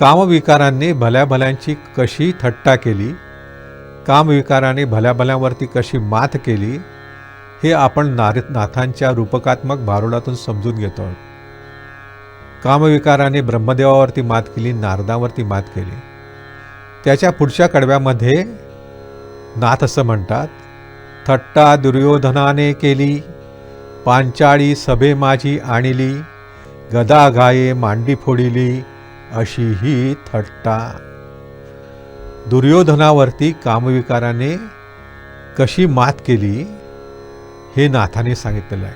कामविकारांनी भल्या भल्यांची कशी थट्टा केली कामविकाराने भल्या भल्यांवरती कशी मात केली हे आपण नार नाथांच्या रूपकात्मक भारुडातून समजून घेतो. आहोत कामविकाराने ब्रह्मदेवावरती मात केली नारदावरती मात केली. त्याच्या पुढच्या कडव्यामध्ये नाथ असं म्हणतात थट्टा दुर्योधनाने केली पांचाळी सभे माझी आणली गदा गाये मांडी फोडिली अशी ही थट्टा. दुर्योधनावरती कामविकाराने कशी मात केली हे नाथाने सांगितलेलं आहे.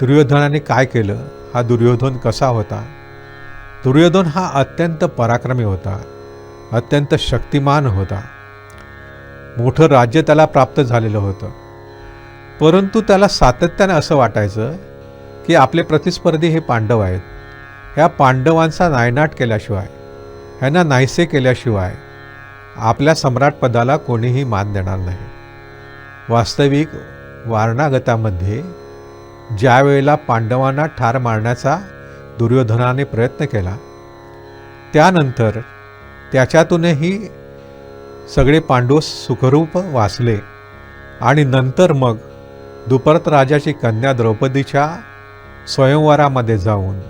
दुर्योधनाने काय केलं हा दुर्योधन कसा होता? दुर्योधन हा अत्यंत पराक्रमी होता अत्यंत शक्तिमान होता. मोठं राज्य त्याला प्राप्त झालेलं होतं. परंतु त्याला सातत्यानं असं वाटायचं की आपले प्रतिस्पर्धी हे पांडव आहेत. ह्या पांडवांचा नायनाट केल्याशिवाय ह्यांना नाहीसे केल्याशिवाय आपल्या सम्राटपदाला कोणीही मान देणार नाही. वास्तविक वारणागतामध्ये ज्या वेळेला पांडवांना ठार मारण्याचा दुर्योधनाने प्रयत्न केला त्यानंतर त्याच्यातूनही सगळे पांडव सुखरूप वाचले आणि नंतर मग दुपरत राजाची कन्या द्रौपदीच्या स्वयंवरामध्ये जाऊन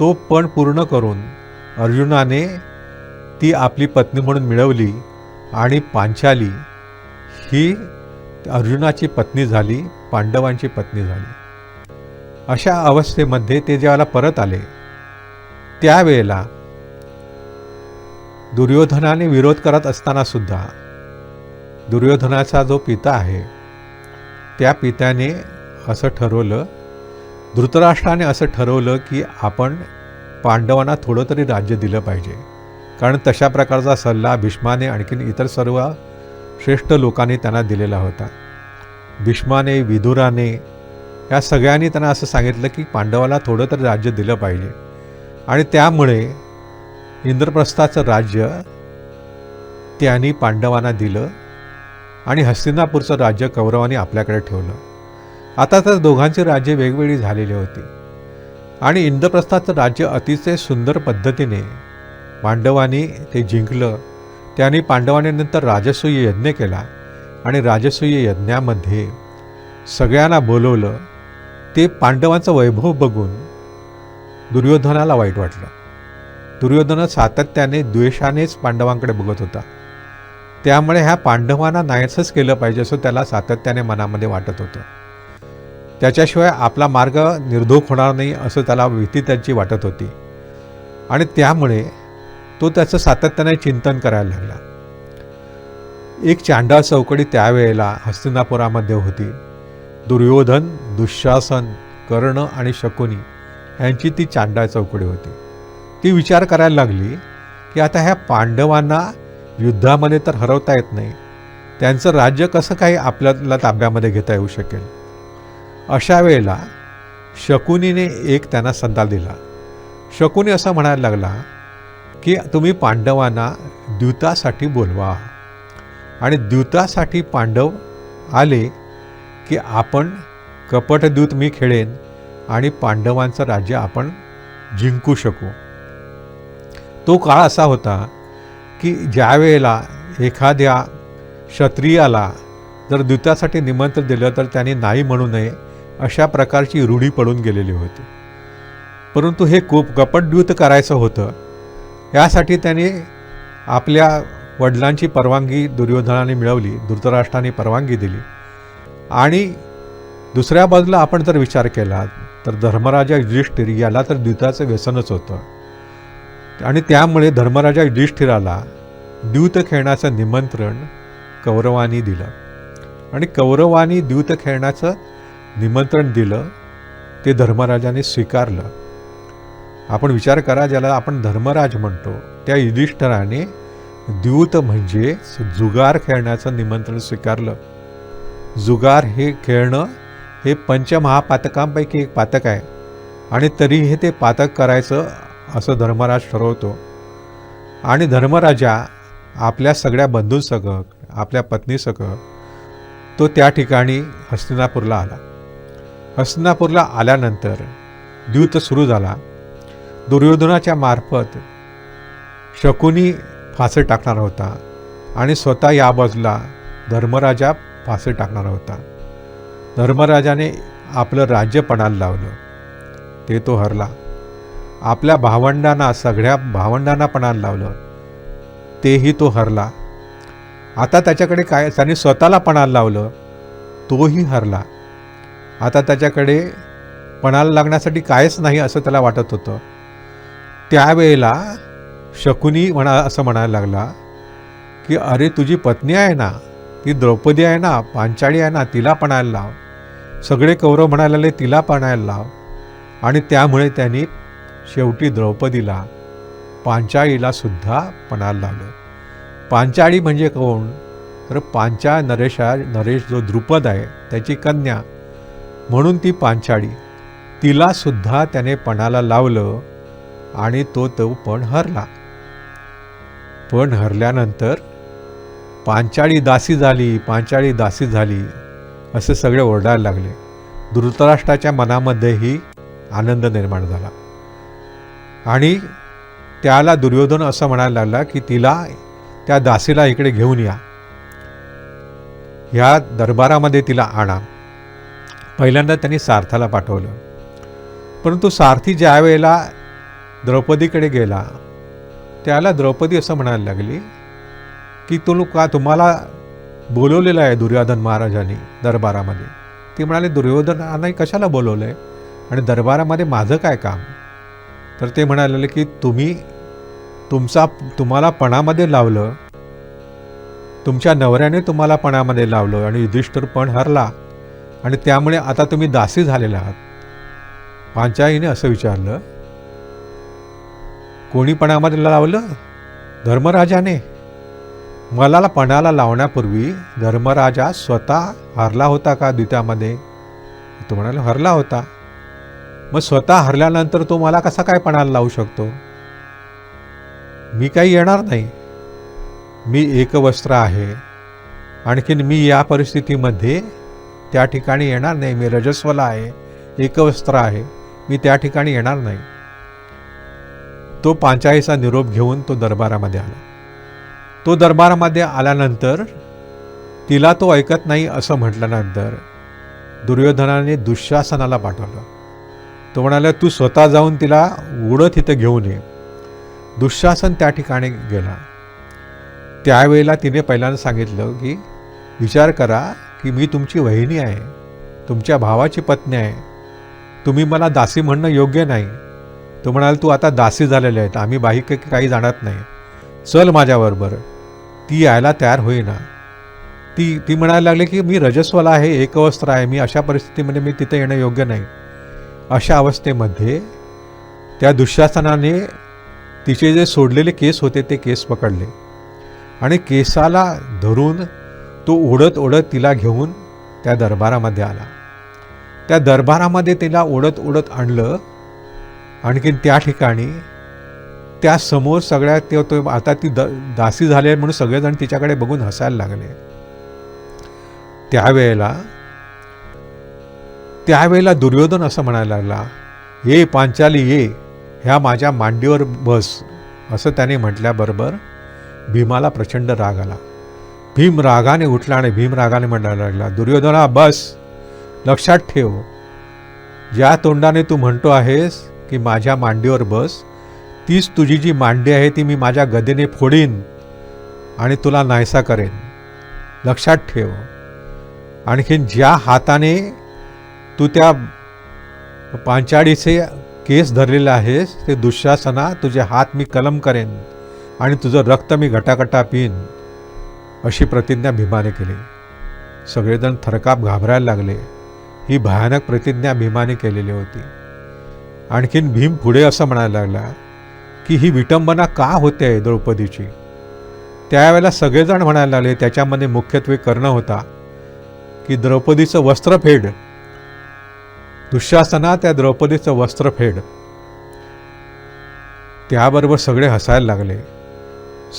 तो पण पूर्ण करून अर्जुनाने ती आपली पत्नी म्हणून मिळवली आणि पांचाली ही अर्जुनाची पत्नी झाली पांडवांची पत्नी झाली. अशा अवस्थेमध्ये ते ज्यावेळेला परत आले त्यावेळेला दुर्योधनाने विरोध करत असताना सुद्धा दुर्योधनाचा जो पिता आहे त्या पित्याने असं ठरवलं धृतराष्ट्राने असं ठरवलं की आपण पांडवांना थोडं तरी राज्य दिलं पाहिजे. कारण तशा प्रकारचा सल्ला भीष्माने आणखीन इतर सर्व श्रेष्ठ लोकांनी त्यांना दिलेला होता. भीष्माने विदुराने या सगळ्यांनी त्यांना असं सांगितलं की पांडवाला थोडं तरी राज्य दिलं पाहिजे. आणि त्यामुळे इंद्रप्रस्थाचं राज्य त्यांनी पांडवांना दिलं आणि हस्तिनापूरचं राज्य कौरवांनी आपल्याकडे ठेवलं. आता तर दोघांची राज्ये वेगवेगळी झालेली होती. आणि इंद्रप्रस्थाचं राज्य अतिशय सुंदर पद्धतीने पांडवांनी ते जिंकलं. त्यांनी पांडवांनी नंतर राजसूय यज्ञ केला आणि राजसूय यज्ञामध्ये सगळ्यांना बोलवलं. ते पांडवांचं वैभव बघून दुर्योधनाला वाईट वाटलं. दुर्योधन सातत्याने द्वेषानेच पांडवांकडे बघत होता. त्यामुळे ह्या पांडवांना नाहीसंच केलं पाहिजे असं त्याला सातत्याने मनामध्ये वाटत होतं. त्याच्याशिवाय आपला मार्ग निर्धोक होणार नाही असं त्याला भीती त्याची वाटत होती. आणि त्यामुळे तो त्याचं सातत्याने चिंतन करायला लागला. एक चांडाळ चौकडी त्यावेळेला हस्तिनापुरामध्ये होती. दुर्योधन दुःशासन कर्ण आणि शकुनी यांची ती चांडाळ चौकडी होती. ती विचार करायला लागली की आता ह्या पांडवांना युद्धामध्ये तर हरवता येत नाही. त्यांचं राज्य कसं काही आपल्याला ताब्यामध्ये घेता येऊ शकेल? अशा वेळेला शकुनीने एक त्यांना सल्ला दिला. शकुनी असं म्हणायला लागला की तुम्ही पांडवांना द्यूतासाठी बोलवा. आणि द्यूतासाठी पांडव आले की आपण कपटद्यूत मी खेळेन आणि पांडवांचं राज्य आपण जिंकू शकू. तो काळ असा होता की ज्या वेळेला एखाद्या क्षत्रियाला जर द्यूतासाठी निमंत्रण दिलं तर त्यांनी नाही म्हणू नये अशा प्रकारची रूढी पडून गेलेली होती. परंतु हे खूप कपटद्यूत करायचं होतं. यासाठी त्याने आपल्या वडिलांची परवानगी दुर्योधनाने मिळवली धृतराष्ट्राने परवानगी दिली. आणि दुसऱ्या बाजूला आपण जर विचार केला तर धर्मराजा युधिष्ठिर याला तर द्यूताचं व्यसनच होतं. आणि त्यामुळे धर्मराजा युधिष्ठिराला द्यूत खेळण्याचं निमंत्रण कौरवानी दिलं. आणि कौरवानी द्यूत खेळण्याचं निमंत्रण दिलं ते धर्मराजाने स्वीकारलं. आपण विचार करा ज्याला आपण धर्मराज म्हणतो त्या युधिष्ठराने द्यूत म्हणजे जुगार खेळण्याचं निमंत्रण स्वीकारलं. जुगार हे खेळणं हे पंचमहापातकांपैकी एक पातक आहे आणि तरीही ते पातक करायचं असं धर्मराज ठरवतो. आणि धर्मराजा आपल्या सगळ्या बंधूंसकट आपल्या पत्नीसकट तो त्या ठिकाणी हस्तिनापूरला आला. हस्तिनापूरला आल्यानंतर द्यूत सुरू झाला. दुर्योधनाच्या मार्फत शकुनी फासे टाकणार होता आणि स्वतः या बाजूला धर्मराजा फासे टाकणार होता. धर्मराजाने आपलं राज्य पणाला लावलं. ते तो हरला. आपल्या भावंडांना सगळ्या भावंडांना पणाला लावलं. तेही तो हरला. आता त्याच्याकडे काय त्याने स्वतःला पणाला लावलं. तोही हरला. आता त्याच्याकडे पणाला लागण्यासाठी कायच नाही असं त्याला वाटत होतं. त्यावेळेला शकुनी म्हणा असं म्हणायला लागला की अरे तुझी पत्नी आहे ना ती द्रौपदी आहे ना पांचाळी आहे ना तिला पणायला लाव. सगळे कौरव म्हणायला लागले तिला पणायला लाव. आणि त्यामुळे त्यांनी शेवटी द्रौपदीला पांचाळीला सुद्धा पणाला लावलं. पांचाळी म्हणजे कोण? तर पांचाळ नरेशा नरेश जो द्रुपद आहे त्याची कन्या. म्हणून ती पांचाळी. तिला सुद्धा त्याने पणाला लावलं आणि तो तो पण हरला. पण हरल्यानंतर पांचाळी दासी झाली पांचाळी दासी झाली असे सगळे ओरडायला लागले. धृतराष्ट्राच्या मनामध्येही आनंद निर्माण झाला. आणि त्याला दुर्योधन असं म्हणायला लागला की तिला त्या दासीला इकडे घेऊन या. ह्या दरबारामध्ये तिला आणा. पहिल्यांदा त्यांनी सार्थाला पाठवलं. परंतु सारथी ज्या वेळेला द्रौपदीकडे गेला त्याला द्रौपदी असं म्हणायला लागली की तो का तुम्हाला बोलवलेलं आहे दुर्योधन महाराजांनी दरबारामध्ये? ती म्हणाले दुर्योधनाने कशाला बोलवलं आहे आणि दरबारामध्ये माझं काय काम? तर ते म्हणाले की तुम्ही तुमचा तुम्हाला पणामध्ये लावलं तुमच्या नवऱ्याने तुम्हाला पणामध्ये लावलं आणि युधिष्ठिर पण हरला. आणि त्यामुळे आता तुम्ही दासी झालेला आहात. पांचाईने असं विचारलं कोणी पणामध्ये लावलं? धर्मराजाने. मला पणाला लावण्यापूर्वी धर्मराजा स्वतः हरला होता का द्वितामध्ये? तो म्हणाला हरला होता. मग स्वतः हरल्यानंतर तो मला कसा काय पणाला लावू शकतो? मी काही येणार नाही. मी एकवस्त्र आहे. आणखीन मी या परिस्थितीमध्ये त्या ठिकाणी येणार नाही. मी रजस्वला आहे. एकवस्त्र आहे. मी त्या ठिकाणी येणार नाही. तो पांचाळीचा निरोप घेऊन तो दरबारामध्ये आला. तो दरबारामध्ये आल्यानंतर तिला तो ऐकत नाही असं म्हटल्यानंतर दुर्योधनाने दुःशासनाला पाठवलं. तो म्हणाला तू स्वतः जाऊन तिला उडत इथं घेऊन ये. दुःशासन त्या ठिकाणी गेला. त्यावेळेला तिने पहिल्यांदा सांगितलं की विचार करा की मी तुमची वहिनी आहे. तुमच्या भावाची पत्नी आहे. तुम्ही मला दासी म्हणणं योग्य नाही. तो म्हणाल तू आता दासी झालेले आहेत. आम्ही बाईक काही काही जाणत नाही. चल माझ्याबरोबर ती यायला तयार होईना. ती ती म्हणायला लागली की मी रजस्वला आहे एकवस्त्र आहे. मी अशा परिस्थितीमध्ये मी तिथे येणं योग्य नाही. अशा अवस्थेमध्ये त्या दुःशासनाने तिचे जे सोडलेले केस होते ते केस पकडले. आणि केसाला धरून तो ओढत ओढत तिला घेऊन त्या दरबारामध्ये आला. त्या दरबारामध्ये तिला ओढत ओढत आणलं. आणखीन त्या ठिकाणी त्या समोर सगळ्या ते तो आता ती द दासी झाली आहे म्हणून सगळेजण तिच्याकडे बघून हसायला लागले. त्यावेळेला त्यावेळेला दुर्योधन असं म्हणायला लागला ये पांचाली ये ह्या माझ्या मांडीवर बस असं त्याने म्हटल्याबरोबर भीमाला प्रचंड राग आला. भीम रागाने उठला आणि भीम रागाने म्हणायला लागला दुर्योधना बस लक्षात ठेव. ज्या तोंडाने तू म्हणतो आहेस की माझ्या मांडीवर बस तीच तुझी जी मांडी आहे ती मी माझ्या गदेने फोडीन आणि तुला नाहीसा करेन. लक्षात ठेव. आणखीन ज्या हाताने तू त्या पांचाळीचे केस धरलेले आहेस ते दुःशासना तुझे हात मी कलम करेन आणि तुझं रक्त मी घटाघटा पिन अशी प्रतिज्ञा भीमाने केली. सगळेजण थरकाप घाबरायला लागले. ही भयानक प्रतिज्ञा भीमाने केलेली होती. आणखीन भीम पुढे असं म्हणायला लागला की ही विटंबना का होते आहे द्रौपदीची? त्यावेळेला सगळेजण म्हणायला लागले त्याच्यामध्ये मुख्यत्वे कर्ण होता की द्रौपदीचं वस्त्रफेड. दुःशासना त्या द्रौपदीचं वस्त्रफेड. त्याबरोबर सगळे हसायला लागले.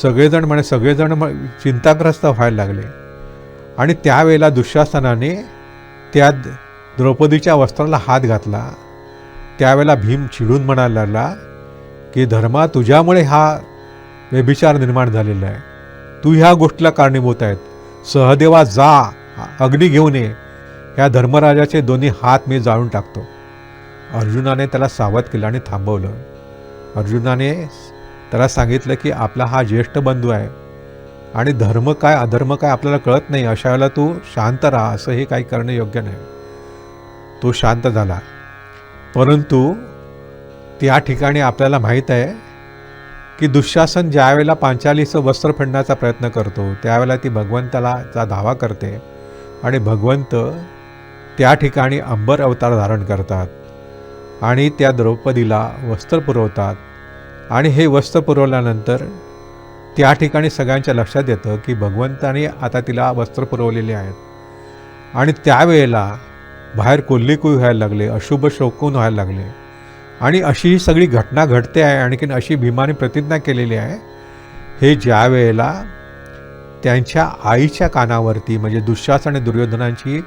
सगळेजण म्हणे सगळेजण म- चिंताग्रस्त व्हायला लागले. आणि त्यावेळेला दुःशासनाने त्या द्रौपदीच्या वस्त्राला हात घातला. त्यावेळेला भीम चिडून म्हणायला लागला की धर्मा तुझ्यामुळे हा व्यभिचार निर्माण झालेला आहे. तू ह्या गोष्टीला कारणीभूत आहेत सहदेवा जा अग्नी घेऊन ये. ह्या धर्मराजाचे दोन्ही हात मी जाळून टाकतो. अर्जुनाने त्याला सावध केलं आणि थांबवलं. अर्जुनाने त्याला सांगितलं की आपला हा ज्येष्ठ बंधू आहे. आणि धर्म काय अधर्म काय आपल्याला कळत नाही अशा वेळेला तू शांत राहा असं हे काही करणं योग्य नाही. तो शांत झाला. परंतु त्या ठिकाणी आपल्याला माहीत आहे की दुःशासन ज्यावेळेला पांचालीचं वस्त्र फेडण्याचा प्रयत्न करतो त्यावेळेला ती भगवंतालाचा धावा करते आणि भगवंत त्या ठिकाणी अंबर अवतार धारण करतात आणि त्या द्रौपदीला वस्त्र पुरवतात. आणि हे वस्त्र पुरवल्यानंतर त्या ठिकाणी सगळ्यांच्या लक्षात येतं की भगवंताने आता तिला वस्त्र पुरवलेले आहेत. आणि त्यावेळेला बाहेर कोल्लीकुई व्हायला लागले अशुभ शोकून व्हायला लागले. आणि अशी ही सगळी घटना घडते आहे आणखीन अशी भीमाने प्रतिज्ञा केलेली आहे. हे ज्या वेळेला त्यांच्या आईच्या कानावरती म्हणजे दुःशासन आणि दुर्योधनांची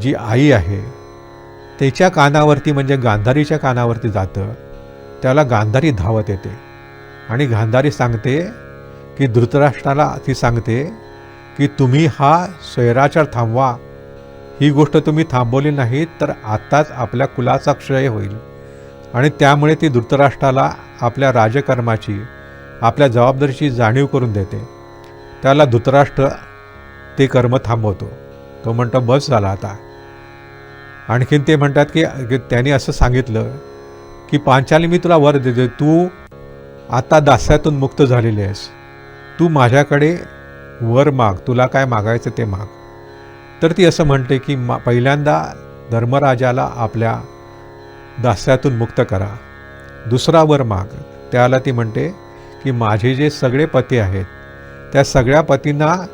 जी आई आहे त्याच्या कानावरती म्हणजे गांधारीच्या कानावरती जातं त्याला गांधारी धावत येते. आणि गांधारी सांगते की धृतराष्ट्राला ती सांगते की तुम्ही हा स्वैराचार थांबवा. ही गोष्ट तुम्ही थांबवली नाही तर आत्ताच आपल्या कुलाचा क्षय होईल. आणि त्यामुळे ती धृतराष्ट्राला आपल्या राजकर्माची आपल्या जबाबदारीची जाणीव करून देते. त्याला धृतराष्ट्र ते कर्म थांबवतो. तो म्हणतो बस झाला आता. आणखीन ते म्हणतात की की त्यांनी असं सांगितलं की पांचाली मी तुला वर देते तू आता दास्यातून मुक्त झालेली आहेस. तू माझ्याकडे वर माग. तुला काय मागायचं ते माग. तर ती असं म्हणते की मा पहिल्यांदा धर्मराजाला आपल्या दास्यातून मुक्त करा. दुसरा वर माग. त्याला ती म्हणते की माझे जे सगळे पती आहेत त्या सगळ्या पतींना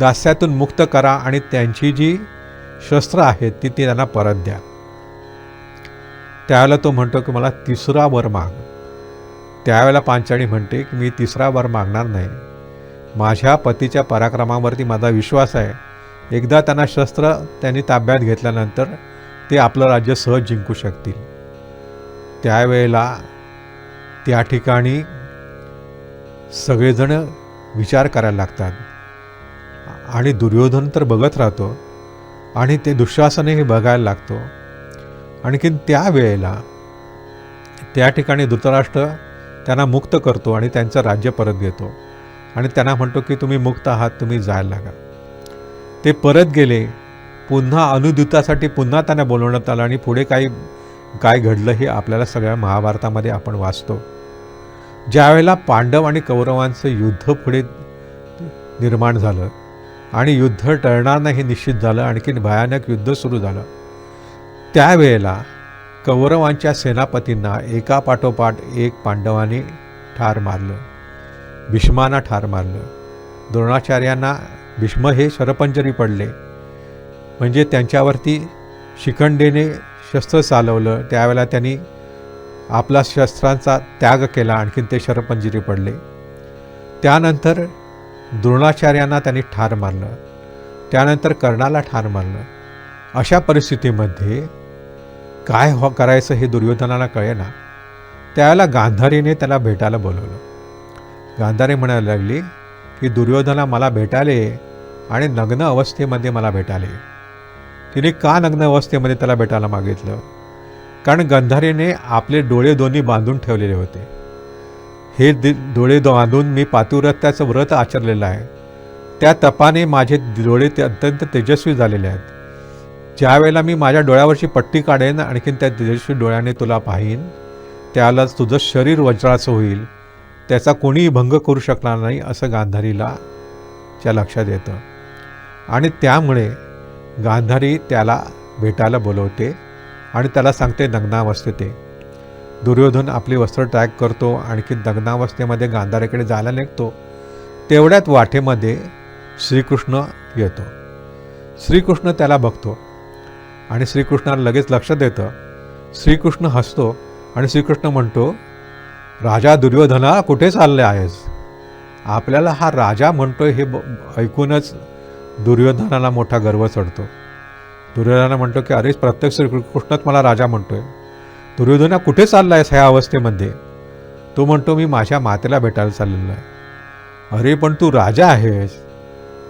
दास्यातून मुक्त करा आणि त्यांची जी शस्त्र आहेत ती ती त्यांना परत द्या. त्यावेळेला तो म्हणतो की मला तिसरा वर माग. त्यावेळेला पांचाळी म्हणते की मी तिसरा वर मागणार नाही. माझ्या पतीच्या पराक्रमावरती माझा विश्वास आहे. एकदा त्यांना शस्त्र त्यांनी ताब्यात घेतल्यानंतर ते आपलं राज्य सहज जिंकू शकतील. त्यावेळेला त्या ठिकाणी सगळेजण विचार करायला लागतात. आणि दुर्योधन तर बघत राहतो आणि ते दुःशासनही बघायला लागतो. आणखीन त्या वेळेला त्या ठिकाणी धृतराष्ट्र त्यांना मुक्त करतो आणि त्यांचं राज्य परत घेतो. आणि त्यांना म्हणतो की तुम्ही मुक्त आहात तुम्ही जायला लागा. ते परत गेले. पुन्हा अनुद्युतासाठी पुन्हा त्यांना बोलवण्यात आलं आणि पुढे काही काय घडलं हे आपल्याला सगळ्या महाभारतामध्ये आपण वाचतो. ज्यावेळेला पांडव आणि कौरवांचं युद्ध पुढे निर्माण झालं आणि युद्ध टळणार नाही हे निश्चित झालं आणखीन भयानक युद्ध सुरू झालं. त्यावेळेला कौरवांच्या सेनापतींना एकापाठोपाठ एक पांडवांनी ठार मारलं भीष्मांना ठार मारलं. द्रोणाचार्यांना भीष्म हे शरपंजरी पडले. म्हणजे त्यांच्यावरती शिखंडेने शस्त्र चालवलं त्यावेळेला त्यांनी आपला शस्त्रांचा त्याग केला आणखीन ते शरपंजरी पडले. त्यानंतर द्रोणाचार्यांना त्यांनी ठार मारलं. त्यानंतर कर्णाला ठार मारलं. अशा परिस्थितीमध्ये काय हो करायचं हे दुर्योधनाला कळेना. त्यावेळेला गांधारीने त्याला भेटायला बोलवलं. गांधारी म्हणायला लागली की दुर्योधना मला भेटाले आणि नग्न अवस्थेमध्ये मला भेटाले. तिने का नग्न अवस्थेमध्ये त्याला भेटायला मागितलं? कारण गंधारीने आपले डोळे दोन्ही बांधून ठेवलेले होते. हे दि डोळे बांधून मी पातिव्रत्याचं व्रत आचरलेलं आहे. त्या तपाने माझे डोळे ते अत्यंत तेजस्वी झालेले आहेत. ज्यावेळेला मी माझ्या डोळ्यावरची पट्टी काढेन आणखीन त्या तेजस्वी डोळ्याने तुला पाहीन त्याला तुझं शरीर वज्राचं होईल त्याचा कोणीही भंग करू शकणार नाही असं गांधारीला च्या लक्षात येतं. आणि त्यामुळे गांधारी त्याला भेटायला बोलवते आणि त्याला सांगते नग्नावस्थेत ते दुर्योधन आपली वस्त्र टॅग करतो आणखी नग्नावस्थेमध्ये गांधारीकडे जायला निघतो. तेवढ्यात वाटेमध्ये श्रीकृष्ण येतो. श्रीकृष्ण त्याला बघतो. आणि श्रीकृष्णाला लगेच लक्ष देतं. श्रीकृष्ण हसतो आणि श्रीकृष्ण म्हणतो राजा दुर्योधना कुठे चालले आहेस? आपल्याला हा राजा म्हणतोय हे ब- ऐकूनच दुर्योधनाला मोठा गर्व चढतो. दुर्योधना म्हणतो की अरे प्रत्यक्ष श्रीकृष्णच मला राजा म्हणतोय. दुर्योधना कुठे चालला आहेस ह्या अवस्थेमध्ये? तो म्हणतो मी माझ्या मातेला भेटायला चाललेलो आहे. अरे पण तू राजा आहेस.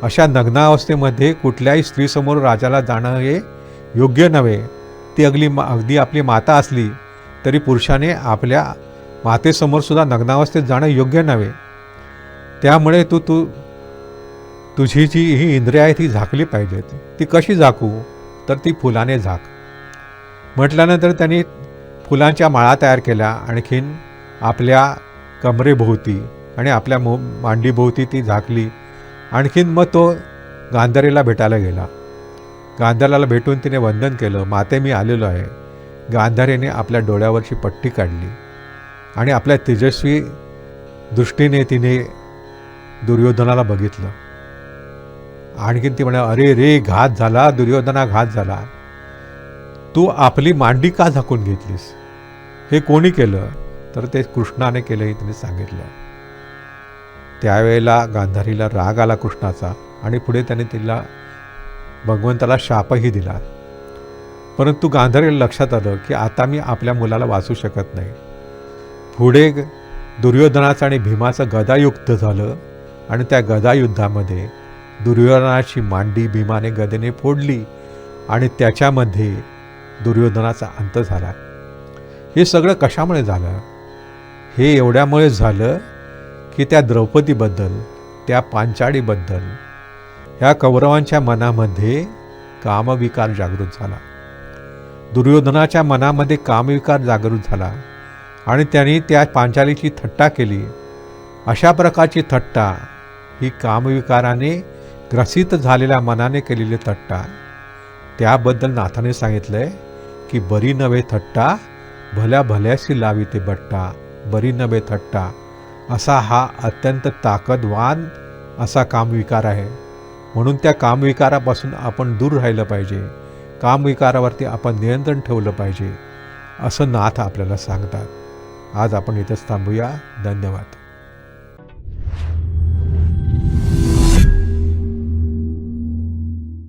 अशा नग्नावस्थेमध्ये कुठल्याही स्त्रीसमोर राजाला जाणं हे योग्य नव्हे. ती अगली मा अगदी आपली माता असली तरी पुरुषाने आपल्या मातेसमोर सुद्धा नग्नावस्थेत जाणं योग्य नव्हे. त्यामुळे तू तू तुझी जी ही इंद्रिय आहे ती झाकली पाहिजेत. ती कशी झाकू? तर ती फुलाने झाक. म्हटल्यानंतर त्यांनी फुलांच्या माळा तयार केल्या. आणखीन आपल्या कमरेभोवती आणि आपल्या मो मांडीभोवती ती झाकली. आणखीन मग तो गांधारीला भेटायला गेला. गांधाराला भेटून तिने वंदन केलं माते मी आलेलो आहे. गांधारीने आपल्या डोळ्यावरची पट्टी काढली आणि आपल्या तेजस्वी दृष्टीने तिने दुर्योधनाला बघितलं. आणखीन ती म्हणा अरे रे घात झाला दुर्योधना घात झाला. तू आपली मांडी का झाकून घेतलीस? हे कोणी केलं? तर ते कृष्णाने केलं हे तिने सांगितलं. त्यावेळेला गांधारीला राग आला कृष्णाचा आणि पुढे त्याने तिला भगवंताला शापही दिला. परंतु गांधारीला लक्षात आलं की आता मी आपल्या मुलाला वाचू शकत नाही. पुढे दुर्योधनाचं आणि भीमाचं गदायुद्ध झालं आणि त्या गदायुद्धामध्ये दुर्योधनाची मांडी भीमाने गदेने फोडली आणि त्याच्यामध्ये दुर्योधनाचा अंत झाला. हे सगळं कशामुळे झालं? हे एवढ्यामुळे झालं की त्या द्रौपदीबद्दल त्या पांचाळीबद्दल ह्या कौरवांच्या मनामध्ये कामविकार जागृत झाला. दुर्योधनाच्या मनामध्ये कामविकार जागृत झाला आणि त्यांनी त्या पांचालीची थट्टा केली. अशा प्रकारची थट्टा ही कामविकाराने ग्रसित झालेल्या मनाने केलेली थट्टा. त्याबद्दल नाथाने सांगितलं आहे की बरी नव्हे थट्टा भल्या भल्याशी लावी ते बट्टा बरी नव्हे थट्टा. असा हा अत्यंत ताकदवान असा कामविकार आहे. म्हणून त्या कामविकारापासून आपण दूर राहिलं पाहिजे. कामविकारावरती आपण नियंत्रण ठेवलं पाहिजे असं नाथ आपल्याला सांगतात. आज आपण इथंच थांबूया. धन्यवाद.